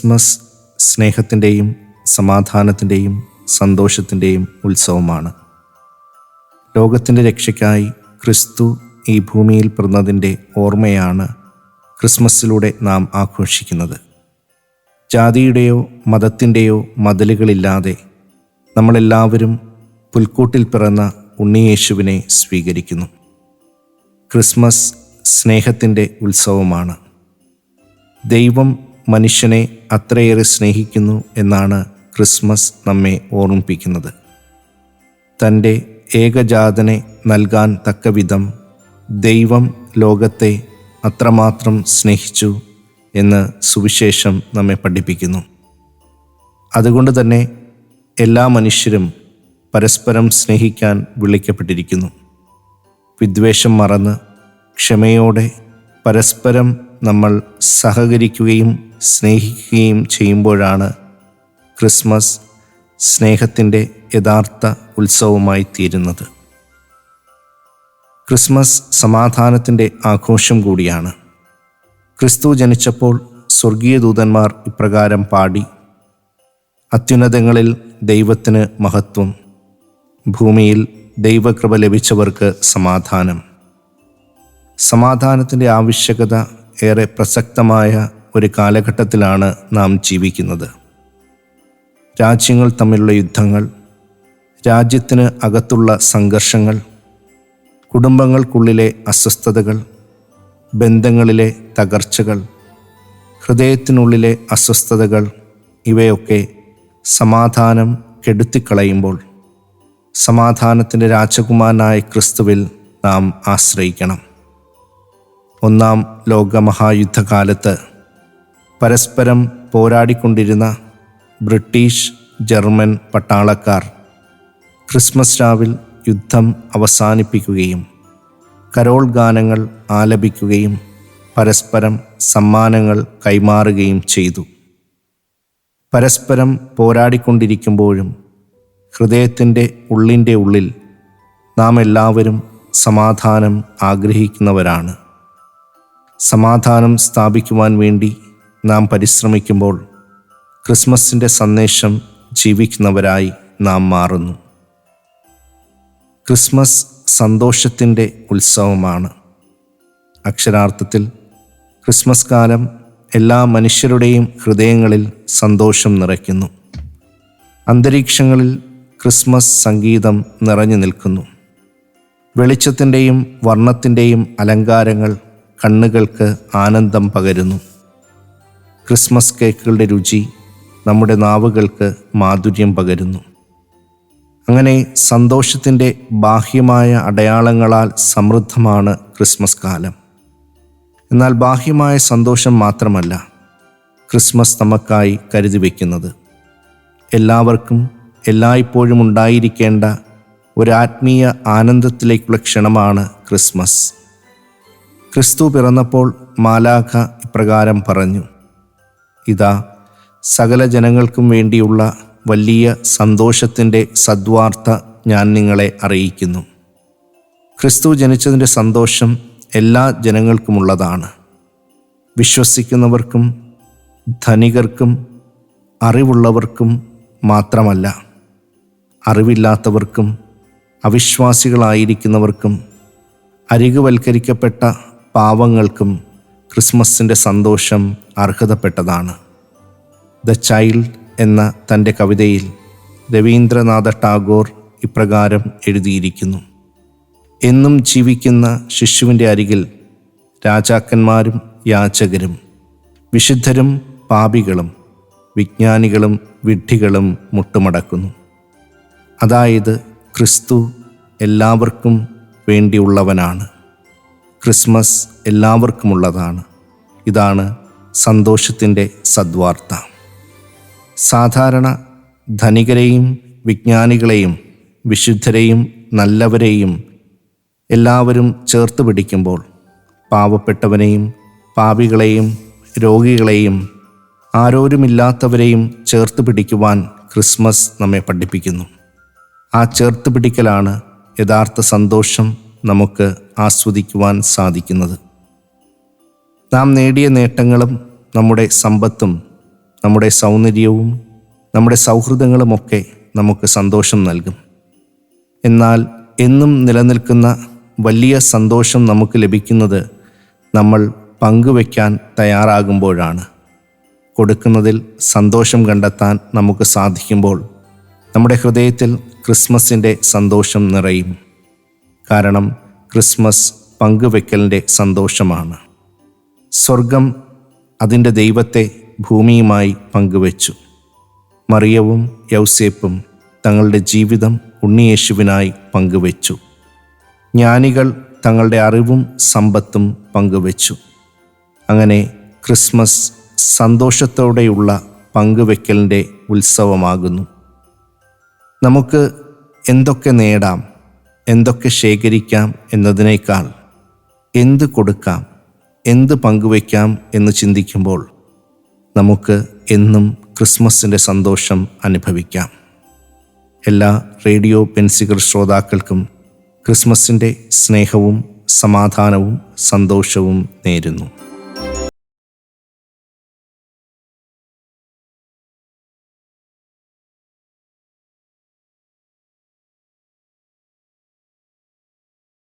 Christmas സ്നേഹത്തിന്റെയും സമാധാനത്തിന്റെയും സന്തോഷത്തിന്റെയും ഉത്സവമാണ്. ലോകത്തിന്റെ രക്ഷയ്ക്കായി ക്രിസ്തു ഈ ഭൂമിയിൽ പിറന്നതിന്റെ ഓർമ്മയാണ് ക്രിസ്മസിലൂടെ നാം ആഘോഷിക്കുന്നത്. ജാതിയുടെയോ മതത്തിന്റെയോ മതിലുകളില്ലാതെ നമ്മളെല്ലാവരും പുൽക്കൂട്ടിൽ പിറന്ന ഉണ്ണിയേശുവിനെ സ്വീകരിക്കുന്നു. ക്രിസ്മസ് സ്നേഹത്തിന്റെ ഉത്സവമാണ്. ദൈവം മനുഷ്യനെ അത്രയേറെ സ്നേഹിക്കുന്നു എന്നാണ് ക്രിസ്മസ് നമ്മെ ഓർമ്മിപ്പിക്കുന്നത്. തന്റെ ഏകജാതനെ നൽകാൻ തക്കവിധം ദൈവം ലോകത്തെ അത്രമാത്രം സ്നേഹിച്ചു എന്ന് സുവിശേഷം നമ്മെ പഠിപ്പിക്കുന്നു. അതുകൊണ്ട് തന്നെ എല്ലാ മനുഷ്യരും പരസ്പരം സ്നേഹിക്കാൻ വിളിക്കപ്പെട്ടിരിക്കുന്നു. വിദ്വേഷം മറന്ന് ക്ഷമയോടെ പരസ്പരം നമ്മൾ സഹകരിക്കുകയും സ്നേഹിക്കുകയും ചെയ്യുമ്പോഴാണ് ക്രിസ്മസ് സ്നേഹത്തിന്റെ യഥാർത്ഥ ഉത്സവമായി തീരുന്നത്. ക്രിസ്മസ് സമാധാനത്തിന്റെ ആഘോഷം കൂടിയാണ്. ക്രിസ്തു ജനിച്ചപ്പോൾ സ്വർഗീയ ദൂതന്മാർ ഇപ്രകാരം പാടി അത്യുന്നതങ്ങളിൽ ദൈവത്തിന് മഹത്വം ഭൂമിയിൽ ദൈവകൃപ ലഭിച്ചവർക്ക് സമാധാനം. സമാധാനത്തിന്റെ ആവശ്യകത ഏറെ പ്രസക്തമായ ഒരു കാലഘട്ടത്തിലാണ് നാം ജീവിക്കുന്നത്. രാജ്യങ്ങൾ തമ്മിലുള്ള യുദ്ധങ്ങൾ രാജ്യത്തിന് അകത്തുള്ള സംഘർഷങ്ങൾ കുടുംബങ്ങൾക്കുള്ളിലെ അസ്വസ്ഥതകൾ ബന്ധങ്ങളിലെ തകർച്ചകൾ ഹൃദയത്തിനുള്ളിലെ അസ്വസ്ഥതകൾ ഇവയൊക്കെ സമാധാനം കെടുത്തിക്കളയുമ്പോൾ സമാധാനത്തിന്റെ രാജകുമാരനായ ക്രിസ്തുവിൽ നാം ആശ്രയിക്കണം. ഒന്നാം ലോകമഹായുദ്ധകാലത്ത് പരസ്പരം പോരാടിക്കൊണ്ടിരുന്ന ബ്രിട്ടീഷ് ജർമ്മൻ പട്ടാളക്കാർ ക്രിസ്മസ് രാവിൽ യുദ്ധം അവസാനിപ്പിക്കുകയും കരോൾ ഗാനങ്ങൾ ആലപിക്കുകയും പരസ്പരം സമ്മാനങ്ങൾ കൈമാറുകയും ചെയ്തു. പരസ്പരം പോരാടിക്കൊണ്ടിരിക്കുമ്പോഴും ഹൃദയത്തിന്റെ ഉള്ളിന്റെ ഉള്ളിൽ നാം എല്ലാവരും സമാധാനം ആഗ്രഹിക്കുന്നവരാണ്. സമാധാനം സ്ഥാപിക്കുവാൻ വേണ്ടി നാം പരിശ്രമിക്കുമ്പോൾ ക്രിസ്മസിന്റെ സന്ദേശം ജീവിക്കുന്നവരായി നാം മാറുന്നു. ക്രിസ്മസ് സന്തോഷത്തിന്റെ ഉത്സവമാണ്. അക്ഷരാർത്ഥത്തിൽ ക്രിസ്മസ് കാലം എല്ലാ മനുഷ്യരുടെയും ഹൃദയങ്ങളിൽ സന്തോഷം നിറയ്ക്കുന്നു. അന്തരീക്ഷങ്ങളിൽ ക്രിസ്മസ് സംഗീതം നിറഞ്ഞു നിൽക്കുന്നു. വെളിച്ചത്തിന്റെയും വർണത്തിന്റെയും അലങ്കാരങ്ങൾ കണ്ണുകൾക്ക് ആനന്ദം പകരുന്നു. ക്രിസ്മസ് കേക്കുകളുടെ രുചി നമ്മുടെ നാവുകൾക്ക് മാധുര്യം പകരുന്നു. അങ്ങനെ സന്തോഷത്തിന്റെ ബാഹ്യമായ അടയാളങ്ങളാൽ സമൃദ്ധമാണ് ക്രിസ്മസ് കാലം. എന്നാൽ ബാഹ്യമായ സന്തോഷം മാത്രമല്ല ക്രിസ്മസ് നമുക്കായി കരുതി വയ്ക്കുന്നത് എല്ലാവർക്കും എല്ലായ്പ്പോഴും ഉണ്ടായിരിക്കേണ്ട ഒരു ആത്മീയ ആനന്ദത്തിലേക്കുള്ള ക്ഷണമാണ് ക്രിസ്മസ്. ക്രിസ്തു പിറന്നപ്പോൾ മാലാഖ ഇപ്രകാരം പറഞ്ഞു ഇതാ സകല ജനങ്ങൾക്കും വേണ്ടിയുള്ള വലിയ സന്തോഷത്തിന്റെ സദ്വാർത്ത ഞാൻ നിങ്ങളെ അറിയിക്കുന്നു. ക്രിസ്തു ജനിച്ചതിന്റെ സന്തോഷം എല്ലാ ജനങ്ങൾക്കുമുള്ളതാണ്. വിശ്വസിക്കുന്നവർക്കും ധനികർക്കും അറിവുള്ളവർക്കും മാത്രമല്ല അറിവില്ലാത്തവർക്കും അവിശ്വാസികളായിരിക്കുന്നവർക്കും അരികുവൽക്കരിക്കപ്പെട്ട പാവങ്ങൾക്കും ക്രിസ്മസിന്റെ സന്തോഷം അർഹതപ്പെട്ടതാണ്. ദ ചൈൽഡ് എന്ന തന്റെ കവിതയിൽ രവീന്ദ്രനാഥ ടാഗോർ ഇപ്രകാരം എഴുതിയിരിക്കുന്നു. എന്നും ജീവിക്കുന്ന ശിശുവിന്റെ അരികിൽ രാജാക്കന്മാരും യാചകരും വിശുദ്ധരും പാപികളും വിജ്ഞാനികളും വിഡ്ഢികളും മുട്ടുമടക്കുന്നു. അതായത് ക്രിസ്തു എല്ലാവർക്കും വേണ്ടിയുള്ളവനാണ്. ക്രിസ്മസ് എല്ലാവർക്കുമുള്ളതാണ്. ഇതാണ് സന്തോഷത്തിന്റെ സദ്വാർത്ത. സാധാരണ ധനികരെയും വിജ്ഞാനികളെയും വിശുദ്ധരെയും നല്ലവരെയും എല്ലാവരും ചേർത്ത് പിടിക്കുമ്പോൾ പാവപ്പെട്ടവനെയും പാപികളെയും രോഗികളെയും ആരോരുമില്ലാത്തവരെയും ചേർത്ത് പിടിക്കുവാൻ ക്രിസ്മസ് നമ്മെ പഠിപ്പിക്കുന്നു. ആ ചേർത്ത് പിടിക്കലാണ് യഥാർത്ഥ സന്തോഷം നമുക്ക് ആസ്വദിക്കുവാൻ സാധിക്കുന്നത്. നാം നേടിയ നേട്ടങ്ങളും നമ്മുടെ സമ്പത്തും നമ്മുടെ സൗന്ദര്യവും നമ്മുടെ സൗഹൃദങ്ങളുമൊക്കെ നമുക്ക് സന്തോഷം നൽകും. എന്നാൽ എന്നും നിലനിൽക്കുന്ന വലിയ സന്തോഷം നമുക്ക് ലഭിക്കുന്നത് നമ്മൾ പങ്കുവയ്ക്കാൻ തയ്യാറാകുമ്പോഴാണ്. കൊടുക്കുന്നതിൽ സന്തോഷം കണ്ടെത്താൻ നമുക്ക് സാധിക്കുമ്പോൾ നമ്മുടെ ഹൃദയത്തിൽ ക്രിസ്മസിന്റെ സന്തോഷം നിറയും. കാരണം ക്രിസ്മസ് പങ്കുവെക്കലിന്റെ സന്തോഷമാണ്. സ്വർഗം അതിന്റെ ദൈവത്തെ ഭൂമിയുമായി പങ്കുവച്ചു. മറിയവും യൗസേപ്പും തങ്ങളുടെ ജീവിതം ഉണ്ണിയേശുവിനായി പങ്കുവച്ചു. ജ്ഞാനികൾ തങ്ങളുടെ അറിവും സമ്പത്തും പങ്കുവച്ചു. അങ്ങനെ ക്രിസ്മസ് സന്തോഷത്തോടെയുള്ള പങ്കുവെക്കലിന്റെ ഉത്സവമാകുന്നു. നമുക്ക് എന്തൊക്കെ നേടാം? എന്തൊക്കെ ശേഖരിക്കാം എന്നതിനേക്കാൾ എന്ത് കൊടുക്കാം എന്ത് പങ്കുവയ്ക്കാം എന്ന് ചിന്തിക്കുമ്പോൾ നമുക്ക് എന്നും ക്രിസ്മസിന്റെ സന്തോഷം അനുഭവിക്കാം. എല്ലാ റേഡിയോ പെൻസികർ ശ്രോതാക്കൾക്കും ക്രിസ്മസിന്റെ സ്നേഹവും സമാധാനവും സന്തോഷവും നേരുന്നു.